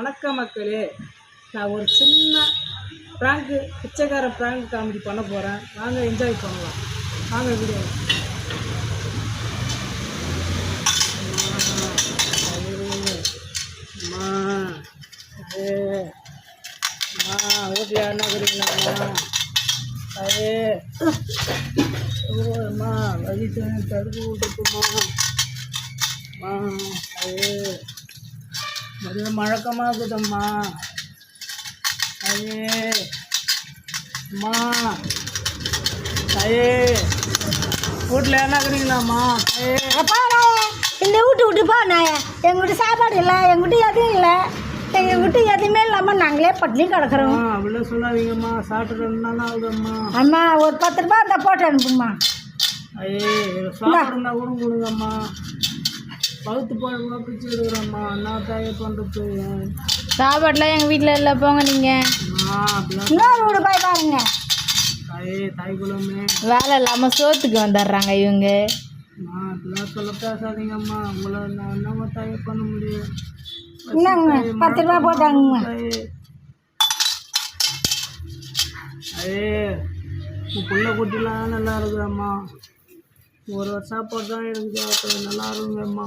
வணக்கம் மக்களே. நான் ஒரு சின்ன ப்ராங்கு பிச்சைக்கார ப்ராங்க் காமெடி பண்ண போகிறேன் வாங்க என்ஜாய் பண்ணலாம். வாங்க வீடியோ அம்மா. வீட்டில் என்ன இருக்கிறீங்களாம்மா அது அம்மா வயிற்று தடுப்பு விட்டுருக்குமா அம்மா அது முதல்ல மழக்கமாக இருக்குதம்மா அது அம்மா. தாயே வீட்டில் என்ன இருக்கிறீங்களாம்மா பாரு. இந்த வீட்டு விட்டு போ நான் எங்கிட்ட சாப்பாடு இல்லை எங்கிட்ட எதுவும் இல்லை. எங்கள் வீட்டு எதுவுமே இல்லாமல் நாங்களே பட்டினி கிடக்குறோம். அப்படிலாம் சொல்லாதீங்கம்மா. சாப்பிட்டு ரெண்டு நாள் ஆகுதம்மா. அம்மா ஒரு பத்து ரூபா இருந்தால் போட்டு அனுப்புமா ஐயே சாப்பாடு இருந்தால் கூட கொடுங்கம்மா. பழுத்து பழமா பிச்சு எடுக்கிறோம்மா என்ன தாயே பண்ணுறது சாப்பாடுலாம் எங்கள் வீட்டில் இல்லை போங்க நீங்கள் இன்னொரு வீடு போய் பாருங்க. தாயே வேலை இல்லாமல் சோத்துக்கு வந்துடுறாங்க இவங்க. அப்படிலாம் சொல்ல பேசாதீங்கம்மா. உங்களை நான் என்னம்மா தாயே பண்ண முடியும்? இந்தாங்க பத்து ரூபா போட்டாங்கம்மா தாயே. ஐயே புள்ள குட்டிலாம் நல்லா இருக்குதாம்மா. ஒரு ஒரு சாப்பாடு தான் எனக்கு அப்போ நல்லா இருக்குங்கம்மா